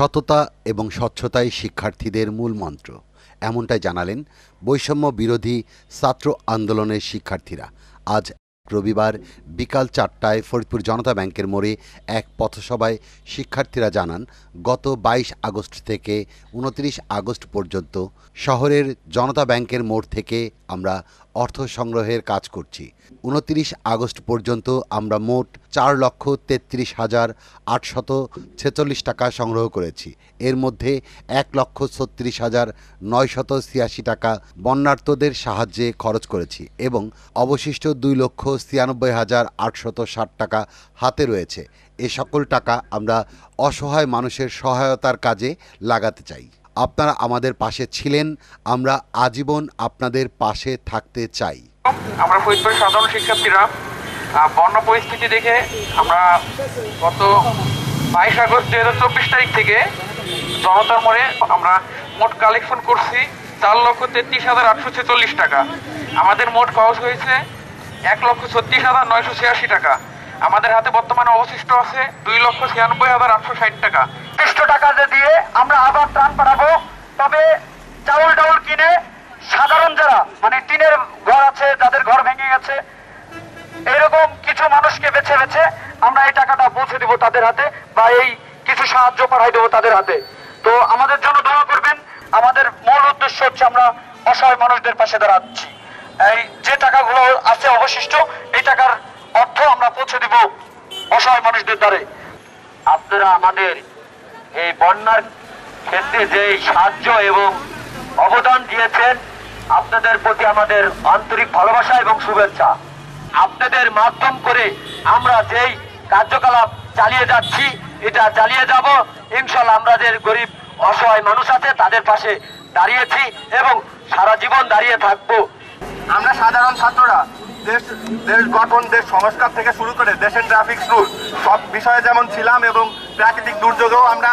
সততা এবং স্বচ্ছতাই শিক্ষার্থীদের মূল মন্ত্র। এমনটাই জানালেন বৈষম্য বিরোধী ছাত্র আন্দোলনের শিক্ষার্থীরা। আজ রবিবার বিকাল চারটায় ফরিদপুর জনতা ব্যাংকের মোড়ে এক পথসভায় শিক্ষার্থীরা জানান, গত বাইশ আগস্ট থেকে উনত্রিশ আগস্ট পর্যন্ত শহরের জনতা ব্যাংকের মোড় থেকে আমরা অর্থ সংগ্রহের কাজ করছি। উনত্রিশ আগস্ট পর্যন্ত আমরা মোট চার লক্ষ তেত্রিশ হাজার আটশত ছেচল্লিশ টাকা সংগ্রহ করেছি। এর মধ্যে এক লক্ষ ছত্রিশ হাজার নয়শত ছিয়াশি টাকা বন্যার্থদের সাহায্যে খরচ করেছি এবং অবশিষ্ট দুই লক্ষ ছিয়ানব্বই হাজার আটশত ষাট টাকা হাতে রয়েছে। এ সকল টাকা আমরা অসহায় মানুষের সহায়তার কাজে লাগাতে চাই। আপনারা আমাদের পাশে ছিলেন, আমরা আজীবন আপনাদের পাশে থাকতে চাই। আমরা ফরিদপুরের সাধারণ শিক্ষার্থীরা বন্যা পরিস্থিতি দেখে আমরা গত বাইশ আগস্ট দুই হাজার চব্বিশ তারিখ থেকে জনতার মোড়ে আমরা মোট কালেকশন করছি, চার লক্ষ তেত্রিশ হাজার আটশো ছেচল্লিশ টাকা। আমাদের মোট খরচ হয়েছে এক লক্ষ ছত্রিশ হাজার নয়শো ছিয়াশি টাকা। আমাদের হাতে বর্তমানে অবশিষ্ট আছে দুই লক্ষ ছিয়ানব্বই হাজার আটশো ষাট টাকা দিয়ে আমরা আবার ত্রাণ পাঠাবো তবে চাউল ডাউল কিনে সাধারণ যারা মানে টিনের ঘর আছে, যাদের ঘর ভেঙে গেছে, এরকম কিছু মানুষকে বেছে বেছে আমরা এই টাকাটা পৌঁছে দিব তাদের হাতে বা এই কিছু সাহায্য পাঠাই দেবো তাদের হাতে। তো আমাদের জন্য দোয়া করবেন। আমাদের মূল উদ্দেশ্য হচ্ছে আমরা অসহায় মানুষদের পাশে দাঁড়াচ্ছি। এই যে টাকাগুলো আছে অবশিষ্ট, এই টাকার অর্থ আমরা পৌঁছে দিব অসহায় মানুষদের দ্বারে। আপনারা আমাদের এই বন্যার ক্ষেত্রে যে সাহায্য এবং অবদান দিয়েছেন, আপনাদের প্রতি আমাদের আন্তরিক ভালোবাসা এবং শুভেচ্ছা। আপনাদের মাধ্যম করে আমরা যেই কার্যকলাপ চালিয়ে যাচ্ছি, এটা চালিয়ে যাব। ইনশাল্লাহ আমরা যে গরিব, অসহায় মানুষ আছে, তাদের পাশে দাঁড়িয়েছি এবং সারা জীবন দাঁড়িয়ে থাকব। আমরা সাধারণ ছাত্ররা দেশ দেশ গঠন, দেশ সংস্কার থেকে শুরু করে দেশের ট্রাফিক রুল সব বিষয়ে যেমন ছিলাম এবং প্রাকৃতিক দুর্যোগেও আমরা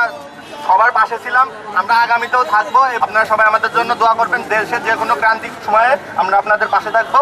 সবার পাশে ছিলাম, আমরা আগামীতেও থাকব। আপনারা সবাই আমাদের জন্য দোয়া করবেন, দেশের যে কোনো ক্রান্তিক সময়ে আমরা আপনাদের পাশে থাকব।